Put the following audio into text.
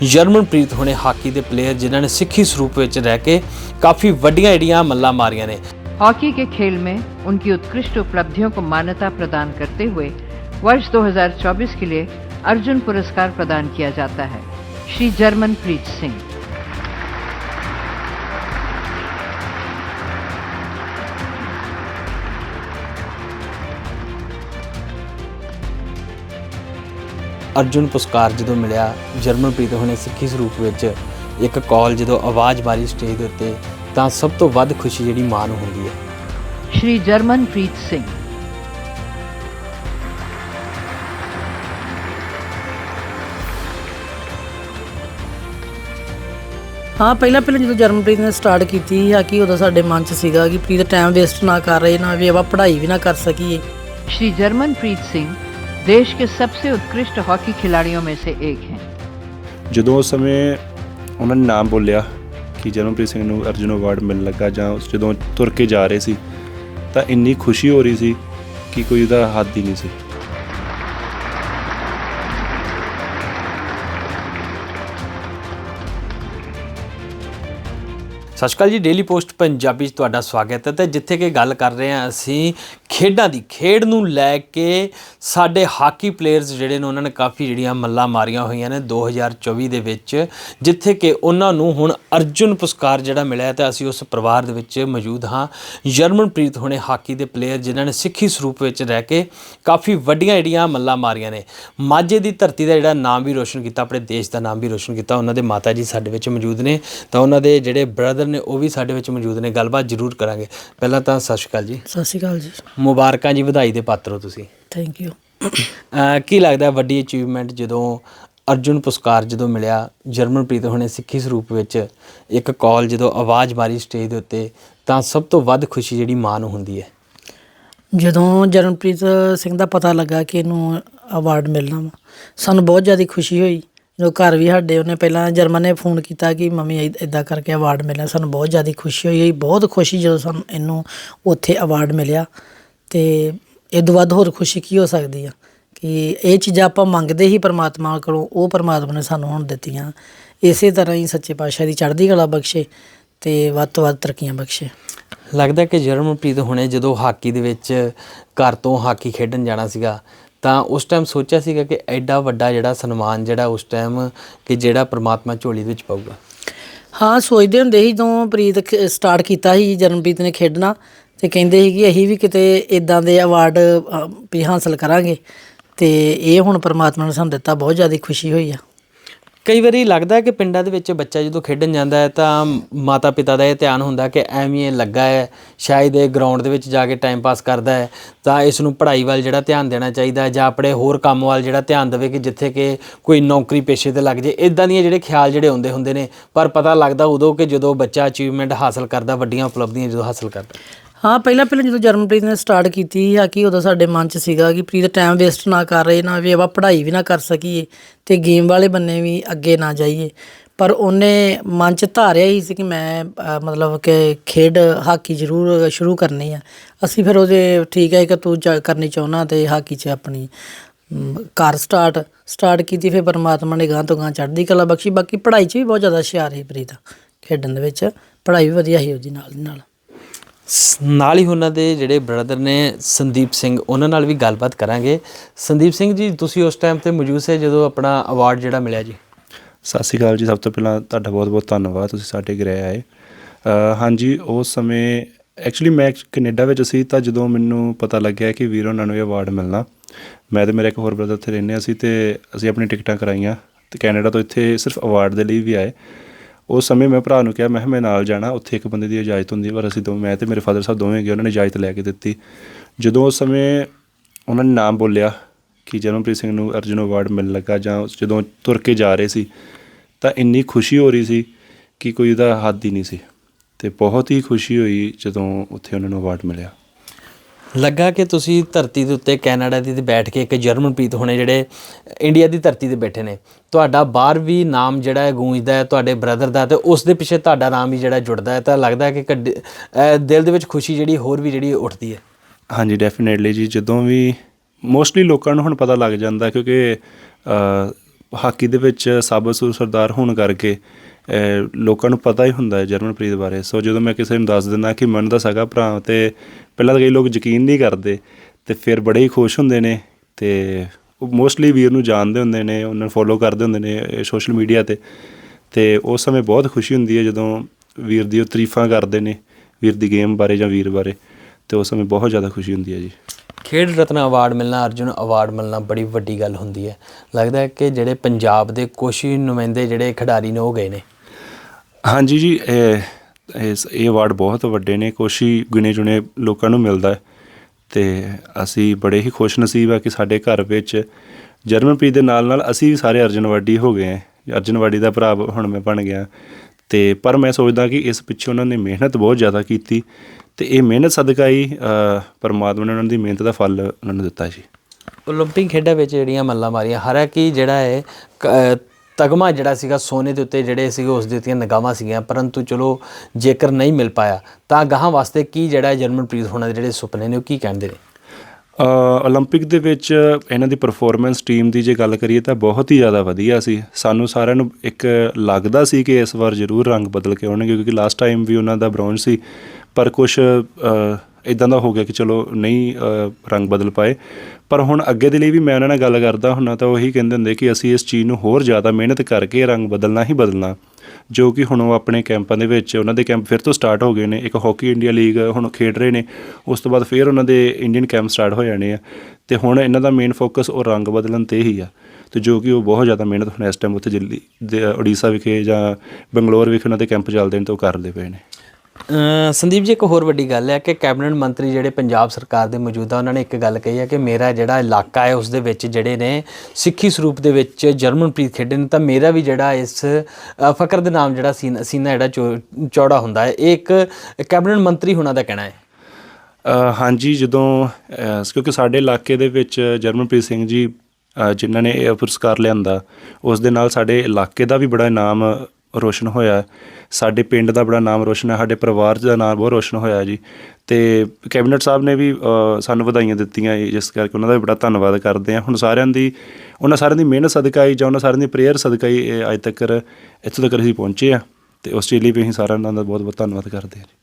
ਜਰਮਨਪ੍ਰੀਤ ਹੋਣੇ ਹਾਕੀ ਦੇ ਪਲੇਅਰ ਜਿਨ੍ਹਾਂ ਨੇ ਸਿੱਖੀ ਸਰੂਪ ਵਿੱਚ ਰਹਿ ਕੇ ਕਾਫੀ ਵੱਡੀਆਂ ਜਿਹੜੀਆਂ ਮੱਲਾਂ ਮਾਰੀਆਂ ਨੇ हॉकी के खेल में उनकी उत्कृष्ट उपलब्धियों को मान्यता प्रदान करते हुए वर्ष 2024 के लिए अर्जुन पुरस्कार प्रदान किया जाता है श्री जर्मनप्रीत सिंह ਅਰਜੁਨ ਪੁਸਕਾਰ ਜਦੋਂ ਮਿਲਿਆ ਜਰਮਨਪ੍ਰੀਤ ਹੁਣੇ ਸਿੱਖੀ ਸਰੂਪ ਵਿੱਚ ਇੱਕ ਕਾਲ ਜਦੋਂ ਆਵਾਜ਼ ਮਾਰੀ ਸਟੇਜ ਦੇ ਉੱਤੇ ਤਾਂ ਸਭ ਤੋਂ ਵੱਧ ਖੁਸ਼ੀ ਜਿਹੜੀ ਮਾਂ ਨੂੰ ਹੁੰਦੀ ਹੈ। ਸ਼੍ਰੀ ਜਰਮਨਪ੍ਰੀਤ ਸਿੰਘ। ਹਾਂ ਪਹਿਲਾਂ ਪਹਿਲਾਂ ਜਦੋਂ ਜਰਮਨਪ੍ਰੀਤ ਨੇ ਸਟਾਰਟ ਕੀਤੀ ਆ ਕਿ ਉਦੋਂ ਸਾਡੇ ਮਨ 'ਚ ਸੀਗਾ ਕਿ ਪ੍ਰੀਤ ਟਾਈਮ ਵੇਸਟ ਨਾ ਕਰ ਰਹੇ ਨਾ ਵੀ ਆਪਾਂ ਪੜ੍ਹਾਈ ਵੀ ਨਾ ਕਰ ਸਕੀਏ। ਸ਼੍ਰੀ ਜਰਮਨਪ੍ਰੀਤ ਸਿੰਘ देश के सबसे उत्कृष्ट हॉकी खिलाड़ियों में से एक हैं ਜਦੋਂ ਉਸ ਸਮੇਂ ਉਹਨਾਂ ਨੇ ਨਾਮ ਬੋਲਿਆ ਕਿ ਜਰਮਨਪ੍ਰੀਤ ਸਿੰਘ ਨੂੰ ਅਰਜੁਨ ਅਵਾਰਡ ਮਿਲਣ ਲੱਗਾ ਜਾਂ ਉਸ ਜਦੋਂ ਤੁਰ ਕੇ ਜਾ ਰਹੇ ਸੀ ਤਾਂ ਇੰਨੀ ਖੁਸ਼ੀ ਹੋ ਰਹੀ ਸੀ ਕਿ ਕੋਈ ਉਹਦਾ ਹੱਦ ਹੀ ਨਹੀਂ ਸੀ ਸਤਿ ਸ਼੍ਰੀ ਅਕਾਲ ਜੀ ਡੇਲੀ ਪੋਸਟ ਪੰਜਾਬੀ 'ਚ ਤੁਹਾਡਾ ਸਵਾਗਤ ਹੈ ਤੇ ਜਿੱਥੇ ਕਿ ਗੱਲ ਕਰ ਰਹੇ ਹਾਂ ਅਸੀਂ ਖੇਡਾਂ ਦੀ, ਖੇਡ ਨੂੰ ਲੈ ਕੇ ਸਾਡੇ ਹਾਕੀ ਪਲੇਅਰਸ ਜਿਹੜੇ ਨੇ, ਉਹਨਾਂ ਨੇ ਕਾਫੀ ਜਿਹੜੀਆਂ ਮੱਲਾਂ ਮਾਰੀਆਂ ਹੋਈਆਂ ਨੇ 2024 ਦੇ ਵਿੱਚ, ਜਿੱਥੇ ਕਿ ਉਹਨਾਂ ਨੂੰ ਹੁਣ ਅਰਜੁਨ ਪੁਰਸਕਾਰ ਜਿਹੜਾ ਮਿਲਿਆ ਤੇ ਅਸੀਂ ਉਸ ਪਰਿਵਾਰ ਦੇ ਵਿੱਚ ਮੌਜੂਦ ਹਾਂ। ਜਰਮਨਪ੍ਰੀਤ ਹੋਣੇ ਹਾਕੀ ਦੇ ਪਲੇਅਰ ਜਿਨ੍ਹਾਂ ਨੇ ਸਿੱਖੀ ਸਰੂਪ ਵਿੱਚ ਰਹਿ ਕੇ ਕਾਫੀ ਵੱਡੀਆਂ ਜਿਹੜੀਆਂ ਮੱਲਾਂ ਮਾਰੀਆਂ ਨੇ। ਮਾਝੇ ਦੀ ਧਰਤੀ ਦਾ ਜਿਹੜਾ ਨਾਮ ਵੀ ਰੋਸ਼ਨ ਕੀਤਾ, ਆਪਣੇ ਦੇਸ਼ ਦਾ ਨਾਮ ਵੀ ਰੋਸ਼ਨ ਕੀਤਾ, ਉਹਨਾਂ ਦੇ ਮਾਤਾ ਜੀ ਸਾਡੇ ਵਿੱਚ ਮੌਜੂਦ ਨੇ। ਤਾਂ ਉਹਨਾਂ ਦੇ ਜਿਹੜੇ ਬ੍ਰਦਰ ਨੇ, ਉਹ ਵੀ ਸਾਡੇ ਵਿੱਚ ਮੌਜੂਦ ਨੇ। ਗੱਲਬਾਤ ਜ਼ਰੂਰ ਕਰਾਂਗੇ। ਪਹਿਲਾਂ ਤਾਂ ਸਤਿ ਸ਼੍ਰੀ ਅਕਾਲ ਜੀ। ਸਤਿ ਸ਼੍ਰੀ ਅਕਾਲ ਜੀ। ਮੁਬਾਰਕਾਂ ਜੀ ਵਧਾਈ ਦੇ ਪਾਤਰ ਹੋ ਤੁਸੀਂ। ਥੈਂਕ ਯੂ ਅਹ ਕੀ ਲੱਗਦਾ ਵੱਡੀ ਅਚੀਵਮੈਂਟ ਜਦੋਂ ਅਰਜੁਨ ਪੁਰਸਕਾਰ ਜਦੋਂ ਮਿਲਿਆ ਜਰਮਨਪ੍ਰੀਤ ਹੋਣੇ ਸਿੱਖੀ ਸਰੂਪ ਵਿੱਚ ਇੱਕ ਕਾਲ ਜਦੋਂ ਆਵਾਜ਼ ਮਾਰੀ ਸਟੇਜ ਦੇ ਉੱਤੇ ਤਾਂ ਸਭ ਤੋਂ ਵੱਧ ਖੁਸ਼ੀ ਜਿਹੜੀ ਮਾਂ ਨੂੰ ਹੁੰਦੀ ਹੈ? ਜਦੋਂ ਜਰਨਪ੍ਰੀਤ ਸਿੰਘ ਦਾ ਪਤਾ ਲੱਗਾ ਕਿ ਇਹਨੂੰ ਅਵਾਰਡ ਮਿਲਣਾ ਵਾ ਸਾਨੂੰ ਬਹੁਤ ਜ਼ਿਆਦਾ ਖੁਸ਼ੀ ਹੋਈ। ਜਦੋਂ ਘਰ ਵੀ ਸਾਡੇ ਉਹਨੇ ਪਹਿਲਾਂ ਜਰਮਨ ਨੇ ਫੋਨ ਕੀਤਾ ਕਿ ਮੰਮੀ ਇਦਾਂ ਕਰਕੇ ਅਵਾਰਡ ਮਿਲਿਆ ਸਾਨੂੰ ਬਹੁਤ ਜ਼ਿਆਦਾ ਖੁਸ਼ੀ ਹੋਈ। ਬਹੁਤ ਖੁਸ਼ੀ ਜਦੋਂ ਸਾਨੂੰ ਇਹਨੂੰ ਉੱਥੇ ਅਵਾਰਡ ਮਿਲਿਆ। ਤੇ ਇਹ ਤੋਂ ਵੱਧ ਹੋਰ ਖੁਸ਼ੀ ਕੀ ਹੋ ਸਕਦੀ ਆ? ਕਿ ਇਹ ਚੀਜ਼ਾਂ ਆਪਾਂ ਮੰਗਦੇ ਹੀ ਪਰਮਾਤਮਾ ਕੋਲੋਂ ਉਹ ਪਰਮਾਤਮਾ ਨੇ ਸਾਨੂੰ ਹੁਣ ਦਿੱਤੀਆਂ। ਇਸੇ ਤਰ੍ਹਾਂ ਹੀ ਸੱਚੇ ਪਾਤਸ਼ਾਹ ਦੀ ਚੜ੍ਹਦੀ ਕਲਾ ਬਖਸ਼ੇ ਤੇ ਵੱਧ ਤੋਂ ਵੱਧ ਤਰੱਕੀਆਂ ਬਖਸ਼ੇ। ਲੱਗਦਾ ਕਿ ਜਰਮਨਪ੍ਰੀਤ ਹੋਣੇ ਜਦੋਂ ਹਾਕੀ ਦੇ ਵਿੱਚ ਘਰ ਤੋਂ ਹਾਕੀ ਖੇਡਣ ਜਾਣਾ ਸੀਗਾ ਤਾਂ ਉਸ ਟਾਈਮ ਸੋਚਿਆ ਸੀਗਾ ਕਿ ਐਡਾ ਵੱਡਾ ਜਿਹੜਾ ਸਨਮਾਨ ਜਿਹੜਾ ਉਸ ਟਾਈਮ ਕਿ ਜਿਹੜਾ ਪ੍ਰਮਾਤਮਾ ਝੋਲੀ ਵਿੱਚ ਪਾਊਗਾ? ਹਾਂ ਸੋਚਦੇ ਹੁੰਦੇ ਸੀ ਜਦੋਂ ਪ੍ਰੀਤ ਸਟਾਰਟ ਕੀਤਾ ਸੀ ਜਰਨਪ੍ਰੀਤ ਨੇ ਖੇਡਣਾ ਤੇ ਕਹਿੰਦੇ ਸੀ ਕਿ ਅਸੀਂ ਵੀ ਕਿਤੇ ਇਦਾਂ ਦੇ ਅਵਾਰਡ ਵੀ ਹਾਸਲ ਕਰਾਂਗੇ। ਤੇ ਇਹ ਹੁਣ ਪਰਮਾਤਮਾ ਨੇ ਸਾਨੂੰ ਦਿੱਤਾ, ਬਹੁਤ ਜ਼ਿਆਦਾ ਖੁਸ਼ੀ ਹੋਈ ਆ। ਕਈ ਵਾਰੀ ਲੱਗਦਾ ਹੈ ਕਿ ਪਿੰਡਾਂ ਦੇ ਵਿੱਚ ਬੱਚਾ ਜਦੋਂ ਖੇਡਣ ਜਾਂਦਾ ਹੈ ਤਾਂ ਮਾਤਾ ਪਿਤਾ ਦਾ ਇਹ ਧਿਆਨ ਹੁੰਦਾ ਕਿ ਐਵੇਂ ਇਹ ਲੱਗਾ ਹੈ, ਸ਼ਾਇਦ ਇਹ ਗਰਾਊਂਡ ਦੇ ਵਿੱਚ ਜਾ ਕੇ ਟਾਈਮ ਪਾਸ ਕਰਦਾ ਹੈ। ਤਾਂ ਇਸ ਨੂੰ ਪੜ੍ਹਾਈ ਵੱਲ ਜਿਹੜਾ ਧਿਆਨ ਦੇਣਾ ਚਾਹੀਦਾ ਹੈ ਜਾਂ ਆਪਣੇ ਹੋਰ ਕੰਮ ਵੱਲ ਜਿਹੜਾ ਧਿਆਨ ਦੇਵੇ ਕਿ ਜਿੱਥੇ ਕਿ ਕੋਈ ਨੌਕਰੀ ਪੇਸ਼ੇ ਤੇ ਲੱਗ ਜੇ। ਇਦਾਂ ਦੀਆਂ ਜਿਹੜੇ ਖਿਆਲ ਜਿਹੜੇ ਹੁੰਦੇ ਹੁੰਦੇ ਨੇ, ਪਰ ਪਤਾ ਲੱਗਦਾ ਉਦੋਂ ਕਿ ਜਦੋਂ ਬੱਚਾ ਅਚੀਵਮੈਂਟ ਹਾਸਲ ਕਰਦਾ, ਵੱਡੀਆਂ ਉਪਲਬਧੀਆਂ ਜਦੋਂ ਹਾਸਲ ਕਰਦਾ। ਹਾਂ ਪਹਿਲਾਂ ਪਹਿਲਾਂ ਜਦੋਂ ਜਰਨਪ੍ਰੀਤ ਨੇ ਸਟਾਰਟ ਕੀਤੀ ਆ ਕਿ ਉਦੋਂ ਸਾਡੇ ਮਨ 'ਚ ਸੀਗਾ ਕਿ ਪ੍ਰੀਤ ਟਾਈਮ ਵੇਸਟ ਨਾ ਕਰ ਰਹੇ ਨਾ ਵੀ ਆਪਾਂ ਪੜ੍ਹਾਈ ਵੀ ਨਾ ਕਰ ਸਕੀਏ ਤੇ ਗੇਮ ਵਾਲੇ ਬੰਨੇ ਵੀ ਅੱਗੇ ਨਾ ਜਾਈਏ। ਪਰ ਉਹਨੇ ਮਨ 'ਚ ਧਾਰਿਆ ਹੀ ਸੀ ਕਿ ਮੈਂ ਮਤਲਬ ਕਿ ਖੇਡ ਹਾਕੀ ਜ਼ਰੂਰ ਸ਼ੁਰੂ ਕਰਨੀ ਆ। ਅਸੀਂ ਫਿਰ ਉਹਦੇ ਠੀਕ ਹੈ ਕਿ ਤੂੰ ਜਾ- ਕਰਨੀ ਚਾਹੁੰਦਾ ਤੇ ਹਾਕੀ 'ਚ ਆਪਣੀ ਅਮ, ਸਟਾਰਟ ਸਟਾਰਟ ਕੀਤੀ ਫਿਰ ਪਰਮਾਤਮਾ ਨੇ ਗਾਂ ਤੋਂ ਗਾਂ ਚੜ੍ਹਦੀ ਕਲਾ ਬਖਸ਼ੀ। ਬਾਕੀ ਪੜ੍ਹਾਈ 'ਚ ਵੀ ਬਹੁਤ ਜ਼ਿਆਦਾ ਹੁਸ਼ਿਆਰ ਹੈ ਪ੍ਰੀਤ ਖੇਡਣ ਦੇ ਵਿੱਚ। ਪੜ੍ਹਾਈ ਵੀ ਵਧੀਆ ਸੀ ਉਹਦੀ ਨਾਲ ਦੀ ਨਾਲ। ਨਾਲ ਹੀ ਉਹਨਾਂ ਦੇ ਜਿਹੜੇ ਬ੍ਰਦਰ ਨੇ ਸੰਦੀਪ ਸਿੰਘ, ਉਹਨਾਂ ਨਾਲ ਵੀ ਗੱਲਬਾਤ ਕਰਾਂਗੇ। ਸੰਦੀਪ ਸਿੰਘ ਜੀ, ਤੁਸੀਂ ਉਸ ਟਾਈਮ ਤੇ ਮੌਜੂਦ ਸੀ ਜਦੋਂ ਆਪਣਾ ਅਵਾਰਡ ਜਿਹੜਾ ਮਿਲਿਆ ਜੀ? ਸਤਿ ਸ਼੍ਰੀ ਅਕਾਲ ਜੀ, ਸਭ ਤੋਂ ਪਹਿਲਾਂ ਤੁਹਾਡਾ ਬਹੁਤ-ਬਹੁਤ ਧੰਨਵਾਦ, ਤੁਸੀਂ ਸਾਡੇ ਗ੍ਰਹਿ ਆਏ। ਹਾਂਜੀ ਉਸ ਸਮੇਂ ਐਕਚੁਅਲੀ ਮੈਂ ਕੈਨੇਡਾ ਵਿੱਚ ਸੀ ਤਾਂ ਜਦੋਂ ਮੈਨੂੰ ਪਤਾ ਲੱਗਿਆ ਕਿ ਵੀਰ ਉਹਨਾਂ ਨੂੰ ਇਹ ਅਵਾਰਡ ਮਿਲਣਾ, ਮੈਂ ਤੇ ਮੇਰਾ ਇੱਕ ਹੋਰ ਬ੍ਰਦਰ ਇੱਥੇ ਰਹਿੰਦੇ ਸੀ ਤੇ ਅਸੀਂ ਆਪਣੀ ਟਿਕਟਾਂ ਕਰਾਈਆਂ। ਤੇ ਕੈਨੇਡਾ ਤੋਂ ਇੱਥੇ ਸਿਰਫ ਅਵਾਰਡ ਦੇ ਲਈ ਵੀ ਆਏ। ਉਸ ਸਮੇਂ ਮੈਂ ਭਰਾ ਨੂੰ ਕਿਹਾ, ਮੈਂ ਕਿਹਾ, ਮੈਂ ਨਾਲ ਜਾਣਾ, ਉੱਥੇ ਇੱਕ ਬੰਦੇ ਦੀ ਇਜਾਜ਼ਤ ਹੁੰਦੀ ਪਰ ਅਸੀਂ ਦੋਵੇਂ, ਮੈਂ ਤੇ ਮੇਰੇ ਫਾਦਰ ਸਾਹਿਬ ਦੋਵੇਂ ਗਏ, ਉਹਨਾਂ ਨੇ ਇਜਾਜ਼ਤ ਲੈ ਕੇ ਦਿੱਤੀ। ਜਦੋਂ ਉਸ ਸਮੇਂ ਉਹਨਾਂ ਨੇ ਨਾਮ ਬੋਲਿਆ ਕਿ ਜਰਮਨਪ੍ਰੀਤ ਸਿੰਘ ਨੂੰ ਅਰਜੁਨ ਅਵਾਰਡ ਮਿਲਣ ਲੱਗਾ ਜਾਂ ਉਸ- ਜਦੋਂ ਤੁਰ ਕੇ ਜਾ ਰਹੇ ਸੀ, ਤਾਂ ਇੰਨੀ ਖੁਸ਼ੀ ਹੋ ਰਹੀ ਸੀ ਕਿ ਕੋਈ ਉਹਦਾ ਹੱਦ ਹੀ ਨਹੀਂ ਸੀ ਤੇ ਬਹੁਤ ਹੀ ਖੁਸ਼ੀ ਹੋਈ ਜਦੋਂ ਉੱਥੇ ਉਹਨਾਂ ਨੂੰ ਅਵਾਰਡ ਮਿਲਿਆ। ਲੱਗਾ ਕਿ ਤੁਸੀਂ ਧਰਤੀ ਦੇ ਉੱਤੇ ਕੈਨੇਡਾ ਦੀ ਤੇ ਬੈਠ ਕੇ ਇੱਕ ਜਰਮਨਪ੍ਰੀਤ ਹੋਣੇ ਜਿਹੜੇ ਇੰਡੀਆ ਦੀ ਧਰਤੀ ਤੇ ਬੈਠੇ ਨੇ। ਤੁਹਾਡਾ ਬਾਹਰ ਵੀ ਨਾਮ ਜਿਹੜਾ ਹੈ ਗੂੰਜਦਾ ਹੈ, ਤੁਹਾਡੇ ਬ੍ਰਦਰ ਦਾ ਤੇ ਉਸ ਦੇ ਪਿੱਛੇ ਤੁਹਾਡਾ ਨਾਮ ਵੀ ਜਿਹੜਾ ਜੁੜਦਾ ਹੈ। ਤਾਂ ਲੱਗਦਾ ਹੈ ਕਿ ਕੱਢ- ਦਿਲ ਦੇ ਵਿੱਚ ਖੁਸ਼ੀ ਜਿਹੜੀ ਹੋਰ ਵੀ ਜਿਹੜੀ ਉੱਠਦੀ ਹੈ। ਹਾਂਜੀ ਡੈਫੀਨੇਟਲੀ ਜੀ। ਜਦੋਂ ਵੀ ਮੋਸਟਲੀ ਲੋਕਾਂ ਨੂੰ ਹੁਣ ਪਤਾ ਲੱਗ ਜਾਂਦਾ ਕਿਉਂਕਿ ਹਾਕੀ ਦੇ ਵਿੱਚ ਸਾਬਤ ਸੂਰ ਸਰਦਾਰ ਹੋਣ ਕਰਕੇ ਲੋਕਾਂ ਨੂੰ ਪਤਾ ਹੀ ਹੁੰਦਾ ਹੈ ਜਰਮਨਪ੍ਰੀਤ ਬਾਰੇ। ਸੋ ਜਦੋਂ ਮੈਂ ਕਿਸੇ ਨੂੰ ਦੱਸ ਦਿੰਦਾ ਕਿ ਮਨ ਦਾ ਸਗਾ ਭਰਾ, ਤੇ ਪਹਿਲਾਂ ਤਾਂ ਕਈ ਲੋਕ ਯਕੀਨ ਨਹੀਂ ਕਰਦੇ, ਤੇ ਫਿਰ ਬੜੇ ਹੀ ਖੁਸ਼ ਹੁੰਦੇ ਨੇ, ਤੇ ਉਹ ਮੋਸਟਲੀ ਵੀਰ ਨੂੰ ਜਾਣਦੇ ਹੁੰਦੇ ਨੇ, ਉਹਨਾਂ ਨੂੰ ਫੋਲੋ ਕਰਦੇ ਹੁੰਦੇ ਨੇ ਸੋਸ਼ਲ ਮੀਡੀਆ ਤੇ। ਤੇ ਉਸ ਸਮੇਂ ਬਹੁਤ ਖੁਸ਼ੀ ਹੁੰਦੀ ਹੈ ਜਦੋਂ ਵੀਰ ਦੀ ਉਹ ਤਾਰੀਫਾਂ ਕਰਦੇ ਨੇ, ਵੀਰ ਦੀ ਗੇਮ ਬਾਰੇ ਜਾਂ ਵੀਰ ਬਾਰੇ, ਤੇ ਉਸ ਸਮੇਂ ਬਹੁਤ ਜ਼ਿਆਦਾ ਖੁਸ਼ੀ ਹੁੰਦੀ ਹੈ ਜੀ। ਖੇਡ ਰਤਨ ਅਵਾਰਡ ਮਿਲਣਾ ਅਰਜੁਨ ਅਵਾਰਡ ਮਿਲਣਾ ਬੜੀ ਵੱਡੀ ਗੱਲ ਹੁੰਦੀ ਹੈ। ਲੱਗਦਾ ਹੈ ਕਿ ਜਿਹੜੇ ਪੰਜਾਬ ਦੇ ਕੁਛ ਨੁਮਾਇੰਦੇ, ਜਿਹੜੇ ਖਿਡਾਰੀ ਨੇ ਉਹ ਗਏ ਨੇ। ਹਾਂਜੀ ਜੀ ਇਹ ਇਸ- ਇਹ ਅਵਾਰਡ ਬਹੁਤ ਵੱਡੇ ਨੇ ਕੁਛ ਹੀ ਗਿਣੇ ਚੁਣੇ ਲੋਕਾਂ ਨੂੰ ਮਿਲਦਾ ਹੈ ਤੇ ਅਸੀਂ ਬੜੇ ਹੀ ਖੁਸ਼ ਨਸੀਬ ਆ ਕਿ ਸਾਡੇ ਘਰ ਵਿੱਚ ਜਰਮਨਪ੍ਰੀਤ ਦੇ ਨਾਲ ਨਾਲ ਅਸੀਂ ਵੀ ਸਾਰੇ ਅਰਜਨਵਾੜੀ ਹੋ ਗਏ ਹਾਂ ਅਰਜਨਵਾੜੀ ਦਾ ਭਰਾ ਹੁਣ ਮੈਂ ਬਣ ਗਿਆ ਤੇ ਪਰ ਮੈਂ ਸੋਚਦਾ ਕਿ ਇਸ ਪਿੱਛੇ ਉਹਨਾਂ ਨੇ ਮਿਹਨਤ ਬਹੁਤ ਜ਼ਿਆਦਾ ਕੀਤੀ ਤੇ ਇਹ ਮਿਹਨਤ ਸਦਕਾ ਹੀ ਅ, ਪਰਮਾਤਮਾ ਨੇ ਉਹਨਾਂ ਦੀ ਮਿਹਨਤ ਦਾ ਫਲ ਉਹਨਾਂ ਨੂੰ ਦਿੱਤਾ ਜੀ 올림픽 ਖੇਡਾਂ ਵਿੱਚ ਜਿਹੜੀਆਂ ਮੱਲਾਂ ਮਾਰੀਆਂ ਹਾਲਾਂਕਿ ਜਿਹੜਾ ਹੈ ਕ- ਅਹ ਤਗਮਾ ਜਿਹੜਾ ਸੀਗਾ ਸੋਨੇ ਦੇ ਉੱਤੇ ਜਿਹੜੇ ਸੀਗੇ ਉਸ ਦੇ ਉੱਤੇ ਨਿਗਾਹਾਂ ਸੀਗੀਆਂ ਪਰੰਤੂ ਚਲੋ ਜੇਕਰ ਨਹੀਂ ਮਿਲ ਪਾਇਆ ਤਾਂ ਗਾਹਾਂ ਵਾਸਤੇ ਕੀ ਜਿਹੜਾ ਹੈ ਜਰਮਨਪ੍ਰੀਤ ਹੋਣਾ ਦੇ ਜਿਹੜੇ ਸੁਪਨੇ ਨੇ ਉਹ ਕੀ ਕਹਿੰਦੇ ਨੇ ਅ, 올림픽 ਦੇ ਵਿੱਚ ਇਹਨਾਂ ਦੀ ਪਰਫਾਰਮੈਂਸ ਟੀਮ ਦੀ ਜੇ ਗੱਲ ਕਰੀਏ ਤਾਂ ਬਹੁਤ ਹੀ ਜ਼ਿਆਦਾ ਵਧੀਆ ਸੀ ਸਾਨੂੰ ਸਾਰਿਆਂ ਨੂੰ ਇੱਕ ਲੱਗਦਾ ਸੀ ਕਿ ਇਸ ਵਾਰ ਜ਼ਰੂਰ ਰੰਗ ਬਦਲ ਕੇ ਆਉਣਗੇ ਕਿਉਂਕਿ ਲਾਸਟ ਟਾਈਮ ਵੀ ਉਹਨਾਂ ਦਾ ਬ੍ਰੌਂਜ਼ ਸੀ ਪਰ ਕੁਝ ਇਦਾਂ ਦਾ ਹੋ ਗਿਆ ਕਿ ਚਲੋ ਨਹੀਂ ਰੰਗ ਬਦਲ ਪਾਏ। ਪਰ ਹੁਣ ਅੱਗੇ ਦੇ ਲਈ ਵੀ ਮੈਂ ਉਹਨਾਂ ਨਾਲ ਗੱਲ ਕਰਦਾ ਹੁੰਨਾ ਤਾਂ ਉਹੀ ਕਹਿੰਦੇ ਹੁੰਦੇ ਕਿ ਅਸੀਂ ਇਸ ਚੀਜ਼ ਨੂੰ ਹੋਰ ਜ਼ਿਆਦਾ ਮਿਹਨਤ ਕਰਕੇ ਰੰਗ ਬਦਲਣਾ ਹੀ ਬਦਲਣਾ। ਜੋ ਕਿ ਹੁਣ ਉਹ ਆਪਣੇ ਕੈਂਪਾਂ ਦੇ ਵਿੱਚ, ਉਹਨਾਂ ਦੇ ਕੈਂਪ ਫਿਰ ਤੋਂ ਸਟਾਰਟ ਹੋ ਗਏ ਨੇ। ਇੱਕ ਹਾਕੀ ਇੰਡੀਆ ਲੀਗ ਹੁਣ ਖੇਡ ਰਹੇ ਨੇ। ਉਸ ਤੋਂ ਬਾਅਦ ਫਿਰ ਉਹਨਾਂ ਦੇ ਇੰਡੀਅਨ ਕੈਂਪ ਸਟਾਰਟ ਹੋ ਜਾਣੇ ਆ। ਤੇ ਹੁਣ ਇਹਨਾਂ ਦਾ ਮੇਨ ਫੋਕਸ ਉਹ ਰੰਗ ਬਦਲਣ ਤੇ ਹੀ ਆ। ਤੇ ਜੋ ਕਿ ਉਹ ਬਹੁਤ ਜ਼ਿਆਦਾ ਮਿਹਨਤ ਹੁਣ ਇਸ ਟਾਈਮ ਉੱਥੇ ਦਿੱਲੀ ਦੇ ਉੜੀਸਾ ਵਿਖੇ ਜਾਂ ਬੰਗਲੌਰ ਵਿਖੇ ਉਹਨਾਂ ਦੇ ਕੈਂਪ ਚੱਲਦੇ ਨੇ ਤੇ ਉਹ ਕਰਦੇ ਪਏ ਨੇ। ਸੰਦੀਪ ਜੀ ਇੱਕ ਹੋਰ ਵੱਡੀ ਗੱਲ ਹੈ ਕਿ ਕੈਬਨਿਟ ਮੰਤਰੀ ਜਿਹੜੇ ਪੰਜਾਬ ਸਰਕਾਰ ਦੇ ਮੌਜੂਦਾ ਉਹਨਾਂ ਨੇ ਇੱਕ ਗੱਲ ਕਹੀ ਹੈ ਕਿ ਮੇਰਾ ਜਿਹੜਾ ਇਲਾਕਾ ਹੈ ਉਸ ਦੇ ਵਿੱਚ ਜਿਹੜੇ ਨੇ ਸਿੱਖੀ ਸਰੂਪ ਦੇ ਵਿੱਚ ਜਰਮਨਪ੍ਰੀਤ ਖੇਡੇ ਨੇ ਤਾਂ ਮੇਰਾ ਵੀ ਜਿਹੜਾ ਇਸ ਅ, ਫਕਰ ਦੇ ਨਾਮ ਜਿਹੜਾ ਸੀਨਾ ਜਿਹੜਾ ਚੌ- ਚੌੜਾ ਹੁੰਦਾ ਹੈ। ਇਹ ਇੱਕ ਕੈਬਨਿਟ ਮੰਤਰੀ ਹੋਣਾ ਦਾ ਕਹਿਣਾ ਹੈ। ਹਾਂਜੀ ਜਦੋਂ ਕਿਉਂਕਿ ਸਾਡੇ ਇਲਾਕੇ ਦੇ ਵਿੱਚ ਜਰਮਨਪ੍ਰੀਤ ਸਿੰਘ ਜੀ ਜਿਨ੍ਹਾਂ ਨੇ ਇਹ ਪੁਰਸਕਾਰ ਲਿਆਂਦਾ ਉਸ ਦੇ ਨਾਲ ਸਾਡੇ ਇਲਾਕੇ ਦਾ ਵੀ ਬੜਾ ਨਾਮ ਰੋਸ਼ਨ ਹੋਇਆ ਸਾਡੇ ਪਿੰਡ ਦਾ ਬੜਾ ਨਾਮ ਰੋਸ਼ਨ ਹੈ ਸਾਡੇ ਪਰਿਵਾਰ ਦਾ ਨਾਮ ਬਹੁਤ ਰੋਸ਼ਨ ਹੋਇਆ ਜੀ। ਤੇ ਕੈਬਨਿਟ ਸਾਹਿਬ ਨੇ ਵੀ ਸਾਨੂੰ ਵਧਾਈਆਂ ਦਿੱਤੀਆਂ ਜੀ, ਜਿਸ ਕਰਕੇ ਉਹਨਾਂ ਦਾ ਵੀ ਬੜਾ ਧੰਨਵਾਦ ਕਰਦੇ ਹਾਂ। ਹੁਣ ਸਾਰਿਆਂ ਦੀ ਉਹਨਾਂ ਸਾਰਿਆਂ ਦੀ ਮਿਹਨਤ ਸਦਕਾ ਹੀ ਜਾਂ ਉਹਨਾਂ ਸਾਰਿਆਂ ਦੀ ਪ੍ਰੇਅਰ ਸਦਕਾ ਹੀ ਇਹ ਅੱਜ ਤੱਕ ਇੱਥੋਂ ਤੱਕ ਅਸੀਂ ਪਹੁੰਚੇ ਆ ਤੇ ਲਈ ਵੀ ਅਸੀਂ ਸਾਰਿਆਂ ਦਾ ਬਹੁਤ ਬਹੁਤ ਧੰਨਵਾਦ ਕਰਦੇ ਹਾਂ ਜੀ।